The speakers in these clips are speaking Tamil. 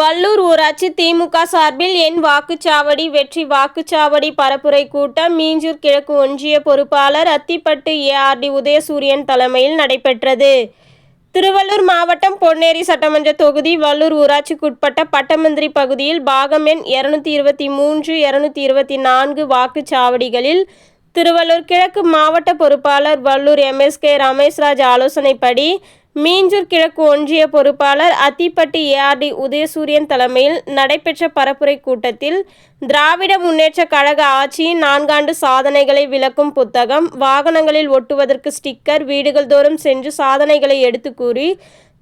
வள்ளூர் ஊராட்சி திமுக சார்பில் என் வாக்குச்சாவடி வெற்றி வாக்குச்சாவடி பரப்புரை கூட்டம் மீஞ்சூர் கிழக்கு ஒன்றிய பொறுப்பாளர் அத்திப்பட்டு ஏஆர்டி உதயசூரியன் தலைமையில் நடைபெற்றது. திருவள்ளூர் மாவட்டம் பொன்னேரி சட்டமன்ற தொகுதி வள்ளூர் ஊராட்சிக்குட்பட்ட பட்டமந்திரி பகுதியில் பாகம் எண் இருநூத்தி இருபத்தி மூன்று இருநூத்தி இருபத்தி நான்கு வாக்குச்சாவடிகளில் திருவள்ளூர் கிழக்கு மாவட்ட பொறுப்பாளர் வல்லூர் எம்எஸ்கே ரமேஷ்ராஜ் ஆலோசனைப்படி மீஞ்சூர் கிழக்கு ஒன்றிய பொறுப்பாளர் அத்திப்பட்டி ஏஆர்டி உதயசூரியன் தலைமையில் நடைபெற்ற பரப்புரை கூட்டத்தில் திராவிட முன்னேற்ற கழக ஆட்சியின் நான்காண்டு சாதனைகளை விளக்கும் புத்தகம் வாகனங்களில் ஒட்டுவதற்கு ஸ்டிக்கர் வீடுகள் தோறும் சென்று சாதனைகளை எடுத்து கூறி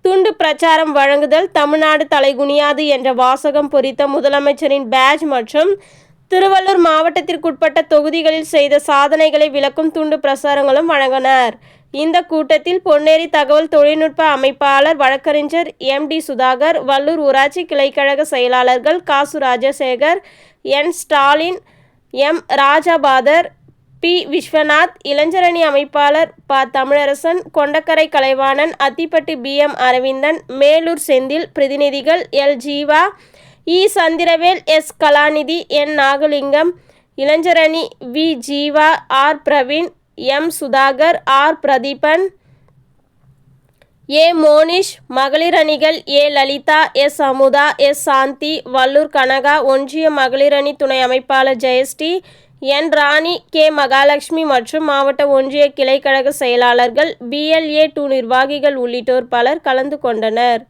துண்டு பிரச்சாரம் வழங்குதல் தமிழ்நாடு தலைகுனியாது என்ற வாசகம் பொறித்த முதலமைச்சரின் பேஜ் மற்றும் திருவள்ளூர் மாவட்டத்திற்குட்பட்ட தொகுதிகளில் செய்த சாதனைகளை விளக்கும் துண்டு பிரசாரங்களும் வழங்கினர். இந்த கூட்டத்தில் பொன்னேரி தகவல் தொழில்நுட்ப அமைப்பாளர் வழக்கறிஞர் எம் டி சுதாகர் வல்லூர் ஊராட்சி கிளைக்கழக செயலாளர்கள் Kasu Rajasekar N Stalin M Rajabathar P Viswanath இளைஞரணி அமைப்பாளர் ப தமிழரசன் கொண்டக்கரை கலைவாணன் அத்திப்பட்டி பி எம் அரவிந்தன் மேலூர் செந்தில் பிரதிநிதிகள் L Jeeva E Chandravel S Kalanidhi N Nagalingam இளைஞரணி V Jeeva R Praveen M Sudhakar R Pradeepan A Monish மகளிர் அணிகள் A Lalitha S Amutha S Shanthi Vallur Kanaka ஒன்றிய மகளிர் அணி துணை அமைப்பாளர் ஜெயஸ்ரீ என் ராணி கே மகாலட்சுமி மற்றும் மாவட்ட ஒன்றிய கிளைக்கழக செயலாளர்கள் பிஎல்ஏ டூ நிர்வாகிகள் உள்ளிட்டோர் பலர் கலந்து கொண்டனர்.